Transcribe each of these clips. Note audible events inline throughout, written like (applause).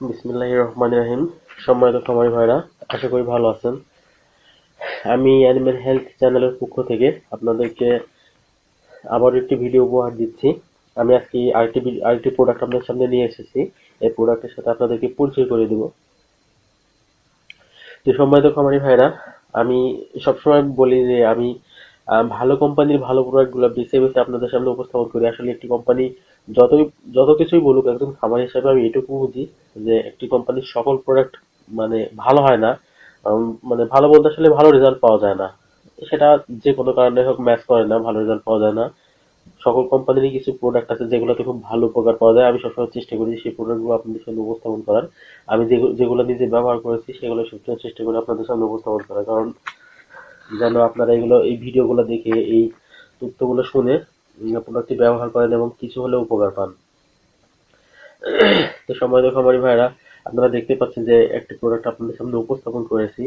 বিসমিল্লাহ রহমান রাহিম। সম্মানিত খামারি ভাইরা, আশা করি ভালো আছেন। আমি অ্যানিমেল হেলথ চ্যানেলের পক্ষ থেকে আপনাদেরকে আবার একটি ভিডিও উপহার দিচ্ছি। আমি আজকে আরেকটি আরেকটি প্রোডাক্ট আপনাদের সামনে নিয়ে এসেছি। এই প্রোডাক্টের সাথে আপনাদেরকে পরিচয় করে দেব। যে সম্মানিত খামারি ভাইরা, আমি সবসময় বলি যে আমি ভালো কোম্পানির ভালো প্রোডাক্টগুলো বেছে বেছে আপনাদের সামনে উপস্থাপন করি। আসলে একটি কোম্পানি যতই, যত কিছুই বলুক একজন খামার হিসাবে আমি এটুকু বুঝি যে একটি কোম্পানির সকল প্রোডাক্ট মানে ভালো হয় না মানে ভালো বলতে আসলে ভালো রেজাল্ট পাওয়া যায় না। সেটা যে কোনো কারণে হোক ম্যাচ করে না, ভালো রেজাল্ট পাওয়া যায় না। সকল কোম্পানিরই কিছু প্রোডাক্ট আছে যেগুলোতে খুব ভালো উপকার পাওয়া যায়। আমি সবসময় চেষ্টা করি সেই প্রোডাক্টগুলো আপনাদের সামনে উপস্থাপন করার। আমি যেগুলো যেগুলো নিজে ব্যবহার করেছি, সেগুলো সবসময় চেষ্টা করি আপনাদের সামনে উপস্থাপন করার। কারণ যেন আপনারা এগুলো, এই ভিডিওগুলো দেখে, এই তথ্যগুলো শুনে প্রোডাক্টটি ব্যবহার করেন এবং কিছু হলেও উপকার পান। তো সময় খামারি ভাইরা আপনারা দেখতে পাচ্ছেন যে একটি প্রোডাক্ট আপনাদের সামনে উপস্থাপন করেছি।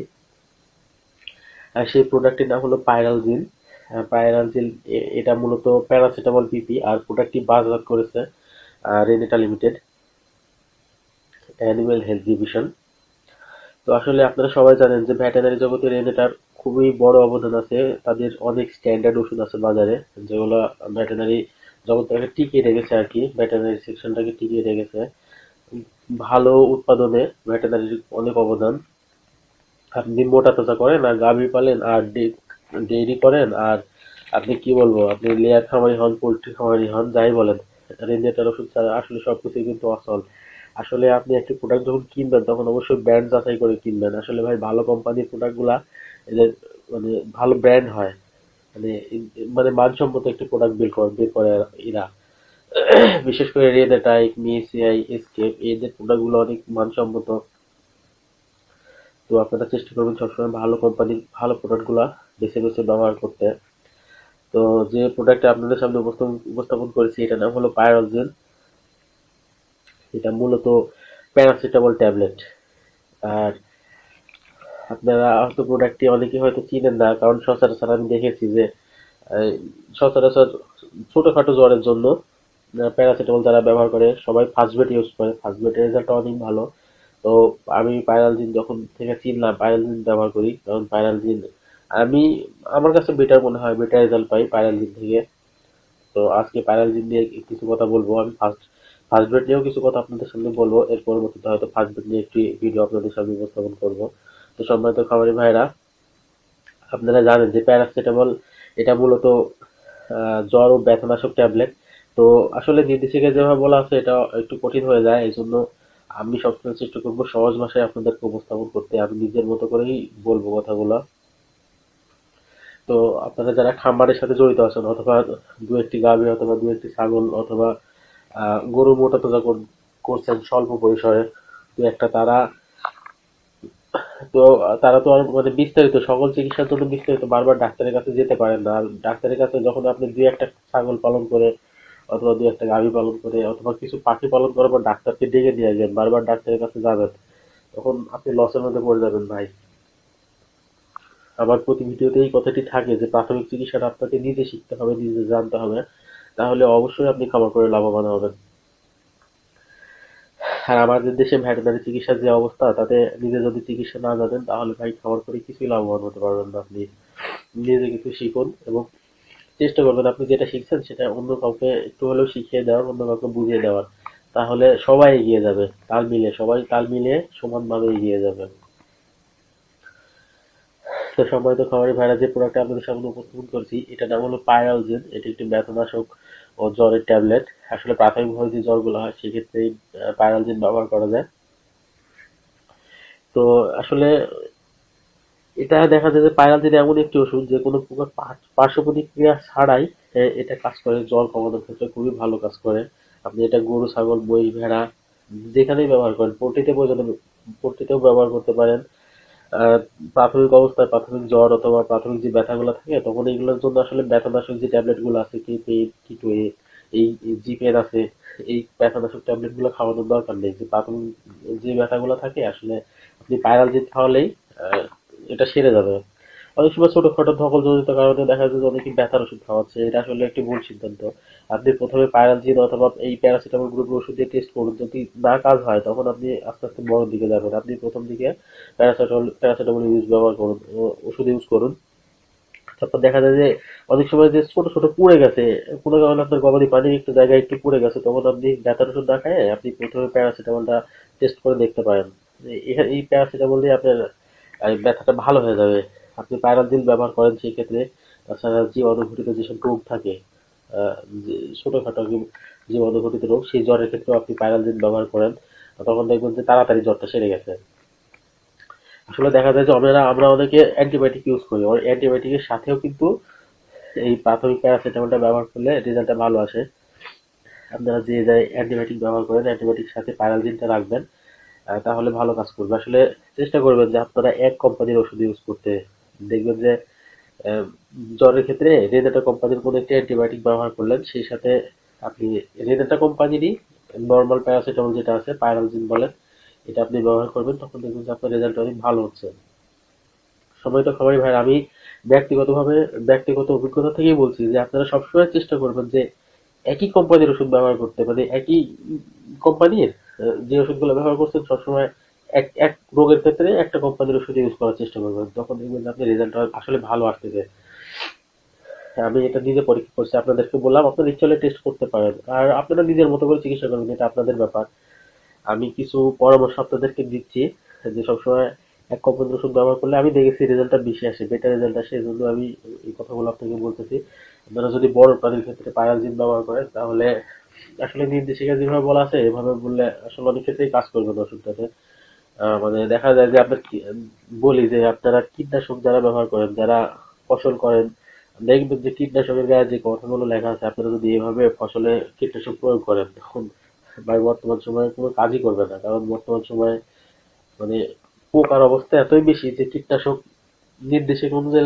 আর সেই প্রোডাক্টটির নাম হলো পাইরাল জিল এটা মূলত প্যারাসিটামল পিপি আর প্রোডাক্টটি বাজার করেছে Renata limited animal health division তো আসলে আপনারা সবাই জানেন যে ভেটেনারি জগতে রেনেটার খুবই বড় অবদান আছে। তাদের অনেক স্ট্যান্ডার্ড ওষুধ আছে বাজারে, যেগুলো ভেটেনারি জগৎটাকে টিকিয়ে রেখেছে আর কি ভেটেনারি সেকশনটাকে টিকিয়ে রেখেছে ভালো উৎপাদনে ভেটেনারির অনেক অবদান। আপনি মোটা তাজা করেন আর গাভী পালেন আর ডেইরি করেন আর আপনি কি বলব, আপনি লেয়ার খামারি হন, পোল্ট্রি খামারি হন, যাই বলেন রেঞ্জেটার ওষুধ ছাড়া আসলে সবকিছুই কিন্তু অসল। আসলে আপনি একটি প্রোডাক্ট যখন কিনবেন, তখন অবশ্যই ব্র্যান্ড যাচাই করে কিনবেন। আসলে ভাই, ভালো কোম্পানির প্রোডাক্টগুলা এদের মানে ভালো ব্র্যান্ড হয়। মানে মানে মানসম্মত একটি প্রোডাক্ট বের করে বের করে এরা (clears throat) বিশেষ করে রেড অ্যাটাইক মিএসিআই এসকেপ এদের প্রোডাক্টগুলো অনেক মানসম্মত। তো আপনারা চেষ্টা করবেন সবসময় ভালো কোম্পানির ভালো প্রোডাক্টগুলো বেছে বেছে ব্যবহার করতে। তো যে প্রোডাক্টটা আপনাদের সামনে উপস্থাপন করেছি, এটার নাম হলো পায়রোজেন এটা মূলত প্যারাসিটামল ট্যাবলেট। আর আপনারা হয়তো প্রোডাক্টটি অনেকে হয়তো চিনেন না, কারণ সচরাচর আমি দেখেছি যে সচরাচর ছোটখাটো জ্বরের জন্য প্যারাসিটামল যারা ব্যবহার করে, সবাই ফার্স্ট বেড ইউজ করে। ফার্স্ট বেডের রেজাল্ট অনেক ভালো। তো আমি পাইরালজিন যখন থেকে চিনলাম পাইরালজিন ব্যবহার করি কারণ পাইরালজিন আমি, আমার কাছে বেটার মনে হয় বেটার রেজাল্ট পাই পাইরালজিন থেকে। তো আজকে পাইরালজিন নিয়ে কিছু কথা বলব। আমি ফার্স্ট ফার্স্ট বেড নিয়েও কিছু কথা আপনাদের সামনে বলব, এর পরবর্তীতে হয়তো ফার্স্ট বেড নিয়ে একটি ভিডিও আপনাদের সামনে উপস্থাপন করব। তো সম্মানিত খামারি ভাইরা আপনারা জানেন যে প্যারাসিটামল এটা মূলত জ্বর ও ব্যথানাশক ট্যাবলেট তো আসলে নির্দেশিকা যেভাবে বলা আছে, এটা একটু কঠিন হয়ে যায়। এই জন্য আমি সবসময় চেষ্টা করব সহজ ভাষায় আপনাদেরকে উপস্থাপন করতে। আমি নিজের মতো করেই বলব কথাগুলো। তো আপনারা যারা খামারের সাথে জড়িত আছেন, অথবা দু একটি গাভী, অথবা দু একটি ছাগল, অথবা গরু মোটা তাজা কর- করছেন স্বল্প পরিসরে। তো একটা তারা। তো তারা তো আর মানে বিস্তারিত, সকল চিকিৎসার জন্য বিস্তারিত বারবার ডাক্তারের কাছে যেতে পারেন না। আর ডাক্তারের কাছে যখন আপনি দুই একটা ছাগল পালন করে, অথবা দুই একটা গাভী পালন করে, অথবা কিছু পাখি পালন করার পর ডাক্তারকে ডেকে দিয়ে আসবেন, বারবার ডাক্তারের কাছে যাবেন, তখন আপনি লসের মধ্যে পড়ে যাবেন ভাই। আমার প্রতি ভিডিওতে এই কথাটি থাকে যে, প্রাথমিক চিকিৎসাটা আপনাকে নিজে শিখতে হবে, নিজে জানতে হবে। তাহলে অবশ্যই আপনি খামার করে লাভবান হবেন। আর আমাদের দেশে ভেটেনারি চিকিৎসার যে অবস্থা, তাতে নিজে যদি চিকিৎসা না জানেন, তাহলে ভাই খামার করে কিছুই লাভবান হতে পারবেন না। আপনি নিজে কিছু শিখুন এবং চেষ্টা করবেন, আপনি যেটা শিখছেন সেটা অন্য কাউকে একটু হলেও শিখিয়ে দেওয়ার, অন্য কাউকে বুঝিয়ে দেওয়ার। তাহলে সবাই এগিয়ে যাবে, তাল মিলে সবাই তাল মিলে সমানভাবে এগিয়ে যাবে। তো সম্মানিত খামারি ভাইরা যে প্রোডাক্টটা আপনাদের সামনে উপস্থাপন করছি। এটা নাম হলো পাইরালজেন। এটি একটি ব্যথানাশক ও জ্বরের ট্যাবলেট। আসলে প্রাথমিকভাবে যে জ্বরগুলো হয়, সেক্ষেত্রে পাইরালজেন ব্যবহার করা যায়। তো আসলে এটা দেখা যায় যে পাইরালজেন এমন একটি ওষুধ যে কোনো প্রকার পার্শ্ব- প্রতিক্রিয়া ছাড়াই এটা কাজ করে। জ্বর কমানোর ক্ষেত্রে খুবই ভালো কাজ করে। আপনি এটা গরু, ছাগল মহিষ ভেড়া যেখানেই ব্যবহার করেন পোলট্রিতে প্রয়োজনে পোলট্রিতেও ব্যবহার করতে পারেন। প্রাথমিক অবস্থায় প্রাথমিক জ্বর অথবা প্রাথমিক যে ব্যথাগুলো থাকে, তখন এইগুলোর জন্য আসলে ব্যথানাশক যে ট্যাবলেটগুলো আছে কি পে কি টুয়ে এই জিপের আছে, এই ব্যথানাশক ট্যাবলেটগুলো খাওয়ানোর দরকার নেই। যে প্রাথমিক যে ব্যথাগুলো থাকে, আসলে আপনি পায়রাল যে খাওয়ালেই এটা সেরে যাবে। অনেক সময় ছোটখাটো ধকল জনিত কারণে দেখা যায় যে অনেকে ব্যথার ওষুধ খাওয়াচ্ছে। এটা আসলে একটি ভুল সিদ্ধান্ত। আপনি প্রথমে পাইরালজিন অথবা এই প্যারাসিটামল গ্রুপের ওষুধ দিয়ে টেস্ট করুন। যদি না কাজ হয়, তখন আপনি আস্তে আস্তে বড় দিকে যাবেন। আপনি প্রথম দিকে প্যারাসিটামল প্যারাসিটামল ইউজ ব্যবহার করুন ওষুধ ইউজ করুন। তারপর দেখা যায় যে অনেক সময় যে ছোট ছোট পুড়ে গেছে কোনো কারণে আপনার গবাদি পানির একটু জায়গায় একটু পুড়ে গেছে, তখন আপনি ব্যথার ওষুধ না খায় আপনি প্রথমে প্যারাসিটামলটা টেস্ট করে দেখতে পারেন। এই প্যারাসিটামল দিয়ে আপনার ব্যথাটা ভালো হয়ে যাবে। আপনি পাইরালজিল ব্যবহার করেন সেই ক্ষেত্রে। তাছাড়া জীবাণুঘটিত যেসব রোগ থাকে ছোটখাটো জীবাণুঘটিত রোগ, সেই জ্বরের ক্ষেত্রেও আপনি পাইরালজিল ব্যবহার করেন। তখন দেখবেন যে তাড়াতাড়ি জ্বরটা সেরে গেছে। আসলে দেখা যায় যে আমরা আমরা অনেকে অ্যান্টিবায়োটিক ইউজ করি। অ্যান্টিবায়োটিকের সাথেও কিন্তু এই প্রাথমিক প্যারাসিটামলটা ব্যবহার করলে রেজাল্টটা ভালো আসে। আপনারা যে যায় অ্যান্টিবায়োটিক ব্যবহার করেন অ্যান্টিবায়োটিক সাথে প্যারালজিনটা রাখবেন তাহলে ভালো কাজ করবে। আসলে চেষ্টা করবেন যে আপনারা এক কোম্পানির ওষুধ ইউজ করতে দেখবেন যে জ্বরের ক্ষেত্রে রেনেটা কোম্পানির কোনো একটি অ্যান্টিবায়োটিক ব্যবহার করলেন, সেই সাথে আপনি রেনেটা কোম্পানিরই নর্মাল প্যারাসিটামল যেটা আছে পাইরালজিন বলেন, এটা আপনি ব্যবহার করবেন, তখন দেখবেন যে আপনার রেজাল্ট অনেক ভালো হচ্ছে। সময় তো খামারি ভাই, আমি ব্যক্তিগতভাবে, ব্যক্তিগত অভিজ্ঞতা থেকেই বলছি যে, আপনারা সবসময় চেষ্টা করবেন যে, একই কোম্পানির ওষুধ ব্যবহার করতে মানে একই কোম্পানির যে ওষুধগুলো ব্যবহার করছেন, সবসময় এক রোগের ক্ষেত্রে একটা কোম্পানির ওষুধ ইউজ করার চেষ্টা করবেন। তখন দেখবেন যে আপনার রেজাল্ট আসলে ভালো আসতেছে। আমি এটা নিজে পরীক্ষা করছি, আপনাদেরকে বললাম, আপনারা ইচ্ছে হলে টেস্ট করতে পারেন। আর আপনারা নিজের মতো করে চিকিৎসা করবেন এটা আপনাদের ব্যাপার। আমি কিছু পরামর্শ আপনাদেরকে দিচ্ছি, যে সবসময় এক কোম্পানির ওষুধ ব্যবহার করলে আমি দেখেছি রেজাল্টটা বেশি আসে বেটার রেজাল্ট আসে এই জন্য আমি এই কথাগুলো আপনাকে বলতেছি। আপনারা যদি বড় প্রাণীর ক্ষেত্রে পায়ালজিন ব্যবহার করেন, তাহলে আসলে নির্দেশিকা যেভাবে বলা আছে, এভাবে বললে আসলে অনেক ক্ষেত্রেই কাজ করবে না ওষুধটাতে মানে দেখা যায় যে আপনার বলি যে আপনারা কীটনাশক যারা ব্যবহার করেন, যারা ফসল করেন, দেখবেন যে কীটনাশকের গায়ে যে কথাগুলো লেখা আছে, আপনারা যদি এভাবে ফসলে কীটনাশক প্রয়োগ করেন, তখন ভাই বর্তমান সময়ে কোনো কাজই করবে না। কারণ বর্তমান সময়ে মানে পোকার অবস্থা এতই বেশি যে কীটনাশক নির্দেশক অনুযায়ী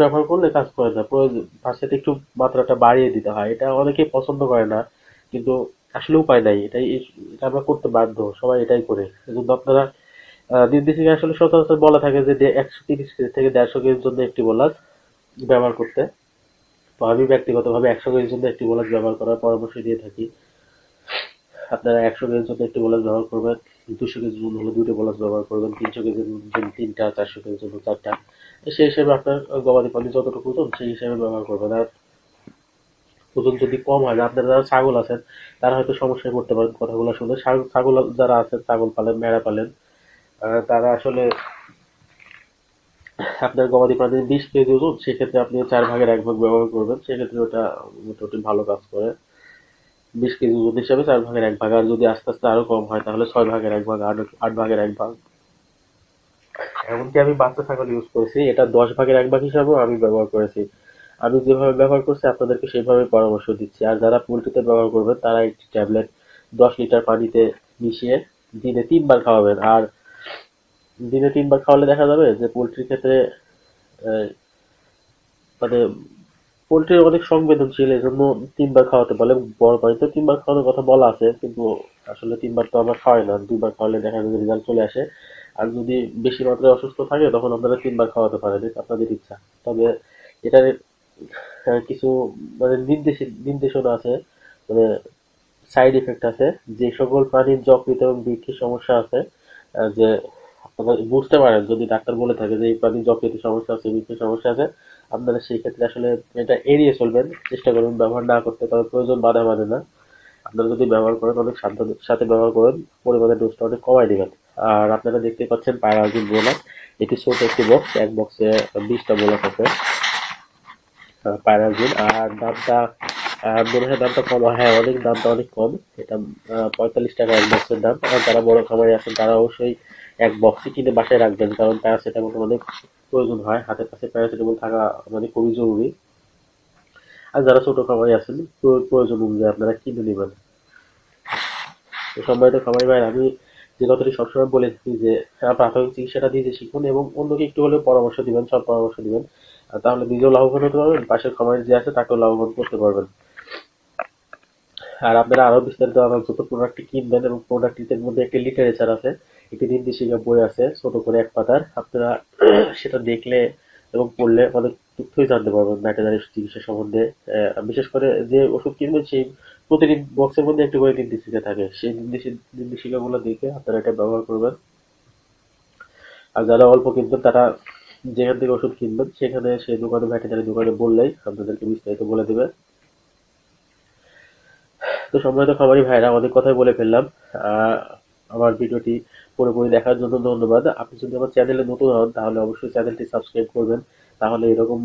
ব্যবহার করলে কাজ করে না। প্রয়োজন একটু মাত্রাটা বাড়িয়ে দিতে হয়। এটা অনেকেই পছন্দ করে না, কিন্তু আসলে উপায় নাই। এটাই, এটা আমরা করতে বাধ্য, সবাই এটাই করে। এজন্য আপনারা নির্দেশিকা আসলে সচরাচর বলা থাকে যে একশো তিরিশ কেজি থেকে দেড়শো কেজির জন্য একটি বোলাস ব্যবহার করতে। তো আমি ব্যক্তিগতভাবে একশো কেজির জন্য একটি বোলাস ব্যবহার করার পরামর্শ দিয়ে থাকি। আপনারা একশো কেজির জন্য একটি বোলাস ব্যবহার করবেন, দুশো কেজির জন্য হলে দুটো বোলাস ব্যবহার করবেন, তিনশো কেজির জন্য তিনটা, চারশো কেজির জন্য চারটা। সেই হিসেবে আপনার গবাদি পানি যতটুকু ওজন, সেই হিসেবে ব্যবহার করবেন। আর ওজন যদি কম হয়, আপনারা যারা ছাগল আছেন, তারা হয়তো সমস্যায় পড়তে পারেন কথাগুলো শুনে। ছাগল যারা আছেন, ছাগল পালেন, ভেড়া পালেন তারা আসলে আপনার গবাদি প্রাণীর বিশ কেজি ওজন, সেক্ষেত্রে আপনি চার ভাগের এক ভাগ ব্যবহার করবেন, সেক্ষেত্রে ওটা মোটামুটি ভালো কাজ করে। বিশ কেজি ওজন হিসাবে চার ভাগের এক ভাগ, আর যদি আস্তে আস্তে আরও কম হয়, তাহলে ছয় ভাগের এক ভাগ, আট আট ভাগের এক ভাগ। এমনকি আমি বাচ্চা ছাগল ইউজ করেছি, এটা দশ ভাগের এক ভাগ হিসাবেও আমি ব্যবহার করেছি। আমি যেভাবে ব্যবহার করছি, আপনাদেরকে সেইভাবে পরামর্শ দিচ্ছি। আর যারা পোলট্রিতে ব্যবহার করবেন, তারা একটি ট্যাবলেট দশ লিটার পানিতে মিশিয়ে দিনে তিনবার খাওয়াবেন। আর দিনে তিনবার খাওয়ালে দেখা যাবে যে পোলট্রির ক্ষেত্রে মানে পোলট্রি অনেক সংবেদনশীল এই জন্য তিনবার খাওয়াতে বলে বড় পানিতে তিনবার খাওয়ানোর কথা বলা আছে, কিন্তু আসলে তিনবার তো আমরা খাওয়াই না। দুইবার খাওয়ালে দেখা যায় রেজাল্ট চলে আসে। আর যদি বেশি মাত্রায় অসুস্থ থাকে, তখন আপনারা তিনবার খাওয়াতে পারেন আপনাদের ইচ্ছা। তবে এটার কিছু মানে নির্দেশ, নির্দেশনা আছে মানে সাইড এফেক্ট আছে। যে সকল প্রাণীর যকৃত এবং বৃক্ষের সমস্যা আছে যে আপনারা বুঝতে পারেন, যদি ডাক্তার বলে থাকে যে, এই প্রাণীর যকৃতের সমস্যা আছে বৃক্ষের সমস্যা আছে, আপনারা সেই ক্ষেত্রে আসলে এটা এড়িয়ে চলবেন, চেষ্টা করবেন ব্যবহার না করতে তবে প্রয়োজন বাধা মানে না। আপনারা যদি ব্যবহার করেন, অনেক সাবধানের সাথে ব্যবহার করেন, পরিমাণের ডোজটা অনেক কমাই দিবেন। আর আপনারা দেখতে পাচ্ছেন পায়রাজিন বোলাস এটি ছোট একটি বক্স এক বক্সে বিশটা বোলাস আছে পায়রাজিন আর দামটা মনে হয় দামটা কম হ্যাঁ অনেক দামটা অনেক কম। এটা পঁয়তাল্লিশ টাকা এক বক্সের দাম। আর যারা বড় খামারি আছেন, তারা অবশ্যই এক বক্সই কিনে বাসায় রাখবেন, কারণ প্যারাসিটামল অনেক প্রয়োজন হয়। হাতের কাছে প্যারাসিটামল থাকা মানে খুবই জরুরি। আর যারা ছোট খামারি আছেন প্রয়োজন অনুযায়ী আপনারা কিনে নেবেন। তো সম্মানিত খামারি ভাই আমি যে কথাটি সবসময় বলে থাকি যে প্রাথমিক চিকিৎসাটা দিয়ে শিখুন এবং অন্যকে একটু হলেও পরামর্শ দিবেন, সব পরামর্শ দিবেন। তাহলে নিজেও লাভবান হতে পারবেন, পাশের খামারি যে আছে তাকেও লাভবান করতে পারবেন। আর আপনারা আরও বিস্তারিত আমার যত প্রোডাক্টটি কিনবেন এবং প্রোডাক্টটির মধ্যে একটি লিটারেচার আছে। একটি নির্দেশিকা বই আছে ছোট করে এক পাতার আপনারা (clears throat) সেটা দেখলে এবং পড়লে অনেক তথ্যই জানতে পারবেন ভেটেনারি চিকিৎসা সম্বন্ধে। বিশেষ করে যে ওষুধ কিনবেন সেই প্রতিটি বক্সের মধ্যে একটি করে নির্দেশিকা থাকে। সেই নির্দেশি- নির্দেশিকাগুলো দেখে আপনারা এটা ব্যবহার করবেন। আর যারা অল্প কিনবেন তারা যেখান থেকে ওষুধ কিনবেন সেখানে সেই দোকানে ভেটেনারি দোকানে বললেই আপনাদেরকে বিস্তারিত বলে দেবে। তো সম্মানিত খামারি ভাইরা অনেক কথাই বলে ফেললাম। আহ, আমার ভিডিওটি পুরোপুরি দেখার জন্য ধন্যবাদ। আপনি যদি আমার চ্যানেলে নতুন হন, তাহলে অবশ্যই চ্যানেলটি সাবস্ক্রাইব করবেন। তাহলে এরকম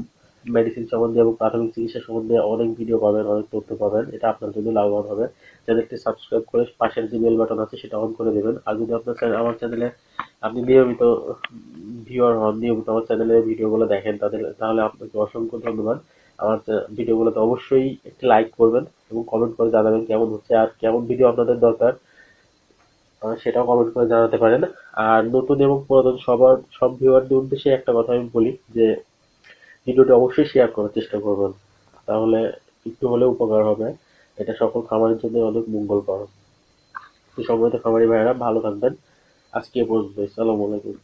মেডিসিন সম্বন্ধে এবং প্রাথমিক চিকিৎসা সম্বন্ধে অনেক ভিডিও পাবেন, অনেক তথ্য পাবেন। এটা আপনার জন্য লাভবান হবে। চ্যানেলটি সাবস্ক্রাইব করে পাশের যে বেল বাটন আছে, সেটা অন করে দেবেন। আর যদি আপনার চ্যানেল আমার চ্যানেলে আপনি নিয়মিত ভিউয়ার হন, নিয়মিত আমার চ্যানেলের ভিডিওগুলো দেখেন, তাদের, তাহলে আপনাকে অসংখ্য ধন্যবাদ। আমার ভিডিওগুলোতে অবশ্যই একটি লাইক করবেন এবং কমেন্ট করে জানাবেন কেমন হচ্ছে আর কেমন ভিডিও আপনাদের দরকার। সেটাও কমেন্ট করে জানাতে পারেন। আর নতুন এবং পুরাতন সবার, সব ভিউয়ারদের উদ্দেশ্যে একটা কথা আমি বলি যে, ভিডিওটি অবশ্যই শেয়ার করার চেষ্টা করবেন। তাহলে একটু হলেও উপকার হবে। এটা সকল খামারের জন্য অনেক মঙ্গলকর। তো সম্মানিত খামারি ভাইয়েরা, ভালো থাকবেন। আজকে পর্যন্ত আসসালামু আলাইকুম।